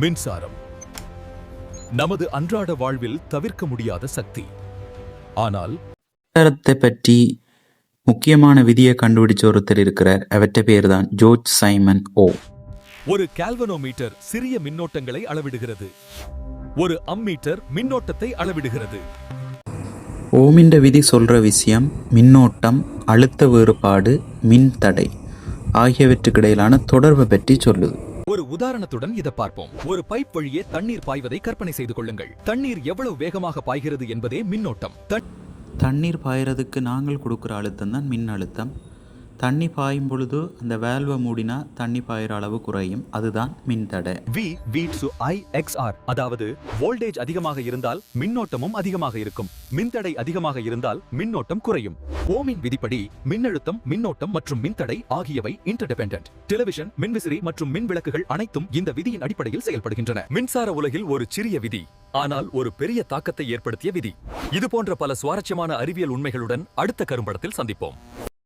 மின்சாரம். நமது அன்றாட வாழ்வில் தவிர்க்க முடியாத சக்தி. ஆனால் மின்சாரத்தை பற்றி முக்கியமான விதியை கண்டுபிடிச்ச ஒருத்தர் இருக்கிறார். அவற்றை பேர் தான் ஜோர்ஜ் சைமன் ஓ. ஒரு கால்வனோமீட்டர் சிறிய மின்னோட்டங்களை அளவிடுகிறது. ஒரு அம்மீட்டர் மின்னோட்டத்தை அளவிடுகிறது. ஓமின்ற விதி சொல்ற விஷயம் மின்னோட்டம் அழுத்த வேறுபாடு மின் தடை ஆகியவற்றுக்கிடையிலான தொடர்பை பற்றி சொல்லுது. ஒரு உதாரணத்துடன் இதை பார்ப்போம். ஒரு பைப் வழியே தண்ணீர் பாய்வதை கற்பனை செய்து கொள்ளுங்கள். தண்ணீர் எவ்வளவு வேகமாக பாய்கிறது என்பதே மின்னோட்டம். தண்ணீர் பாயறதுக்கு நாங்கள் கொடுக்கிற அழுத்தம் தான் மின் அழுத்தம் தண்ணி பாயும் பொழுது அந்த வேல்வை மூடினா தண்ணி பாயிற அளவு குறையும். அதுதான் மின்தடை வி V V to அதாவது வோல்டேஜ் அதிகமாக இருந்தால் மின்னோட்டமும் அதிகமாக இருக்கும். மின்தடை அதிகமாக இருந்தால் மின்னோட்டம் குறையும். ஓமின் விதிப்படி மின்னழுத்தம் மின்னோட்டம் மற்றும் மின்தடை ஆகியவை இன்டர்டிபெண்டன்ட் டெலிவிஷன் மின்விசிறி மற்றும் மின் விளக்குகள் அனைத்தும் இந்த விதியின் அடிப்படையில் செயல்படுகின்றன. மின்சார உலகில் ஒரு சிறிய விதி ஆனால் ஒரு பெரிய தாக்கத்தை ஏற்படுத்திய விதி. இது போன்ற பல சுவாரஸ்யமான அறிவியல் உண்மைகளுடன் அடுத்த கரும்படத்தில் சந்திப்போம்.